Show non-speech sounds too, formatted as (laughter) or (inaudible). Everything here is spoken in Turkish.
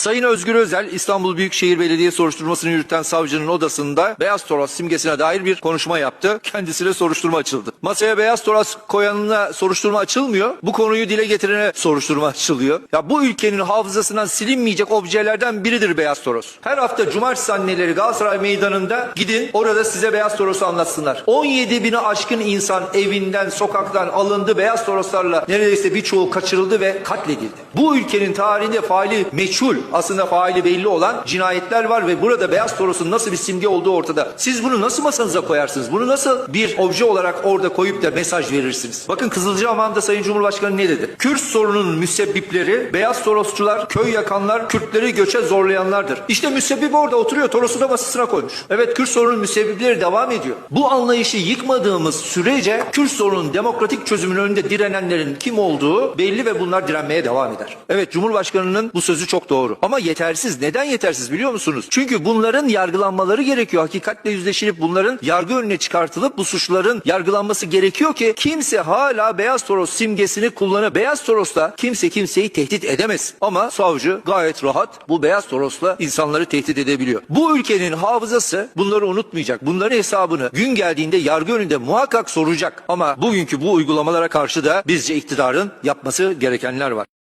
Sayın Özgür Özel İstanbul Büyükşehir Belediye soruşturmasını yürüten savcının odasında beyaz toros simgesine dair bir konuşma yaptı. (laughs) Kendisine soruşturma açıldı. Masaya beyaz toros koyanına soruşturma açılmıyor. Bu konuyu dile getirene soruşturma açılıyor. Ya bu ülkenin hafızasından silinmeyecek objelerden biridir beyaz toros. Her hafta cumartesi anneleri Galatasaray Meydanı'nda gidin orada size beyaz torosu anlatsınlar. 17 bini aşkın insan evinden, sokaktan alındı beyaz toroslarla neredeyse birçoğu kaçırıldı ve katledildi. Bu ülkenin tarihinde faili meçhul, aslında faili belli olan cinayetler var ve burada beyaz torosun nasıl bir simge olduğu ortada. Siz bunu nasıl masanıza koyarsınız? Bunu nasıl bir obje olarak orada koyup da mesaj verirsiniz? Bakın Kızılcahamam'da Sayın Cumhurbaşkanı ne dedi? Kürt sorununun müsebbipleri beyaz torosçular, köy yakanlar, Kürtleri göçe zorlayanlardır. İşte müsebbip orada oturuyor, torosu da masasına koymuş. Evet Kürt sorunun müsebbipleri devam ediyor. Bu anlayışı yıkmadığımız sürece Kürt sorunun demokratik çözümünün önünde direnenlerin kim olduğu belli ve bunlar direnmeye devam eder. Evet Cumhurbaşkanının bu sözü çok doğru. Ama yetersiz. Neden yetersiz biliyor musunuz? Çünkü bunların yargılanmaları gerekiyor. Hakikatle yüzleşilip bunların yargı önüne çıkartılıp bu suçların yargılanması gerekiyor ki kimse hala beyaz toros simgesini kullanıp beyaz torosla kimse kimseyi tehdit edemez. Ama savcı gayet rahat bu beyaz torosla insanları tehdit edebiliyor. Bu ülkenin hafızası bunları unutmayacak. Bunların hesabını gün geldiğinde yargı önünde muhakkak soracak. Ama bugünkü bu uygulamalara karşı da bizce iktidarın yapması gerekenler var.